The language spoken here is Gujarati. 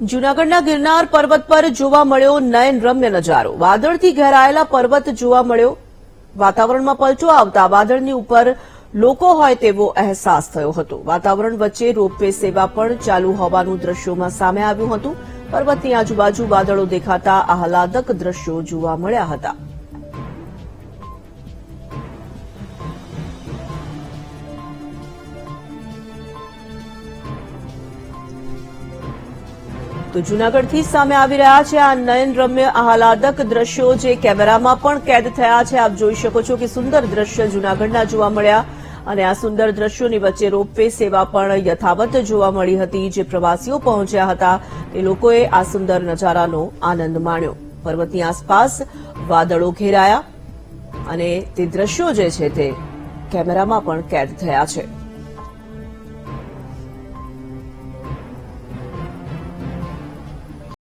જૂનાગઢના ગિરનાર પર્વત પર જોવા મળ્યો નયન રમ્ય નજારો. વાદળથી ઘેરાયેલા પર્વત જોવા મળ્યો. વાતાવરણમાં પલટો આવતા વાદળની ઉપર લોકો હોય તેવો અહેસાસ થયો હતો. વાતાવરણ વચ્ચે રોપવે સેવા પણ ચાલુ હોવાનું દ્રશ્યોમાં સામે આવ્યું હતું. પર્વતની આજુબાજુ વાદળો દેખાતા આહલાદક દ્રશ્યો જોવા મળ્યા હતા. તો જૂનાગઢથી સામે આવી રહ્યા છે આ નયનરમ્ય આહલાદક દ્રશ્યો જે કેમેરામાં પણ કેદ થયા છે. આપ જોઈ શકો છો કે સુંદર દ્રશ્ય જૂનાગઢના જોવા મળ્યા અને આ સુંદર દ્રશ્યોની વચ્ચે રોપવે સેવા પણ યથાવત જોવા મળી હતી. જે પ્રવાસીઓ પહોંચ્યા હતા તે લોકોએ આ સુંદર નજારાનો આનંદ માણ્યો. પર્વતની આસપાસ વાદળો ઘેરાયા અને તે દ્રશ્યો જે છે તે કેમેરામાં પણ કેદ થયા છે.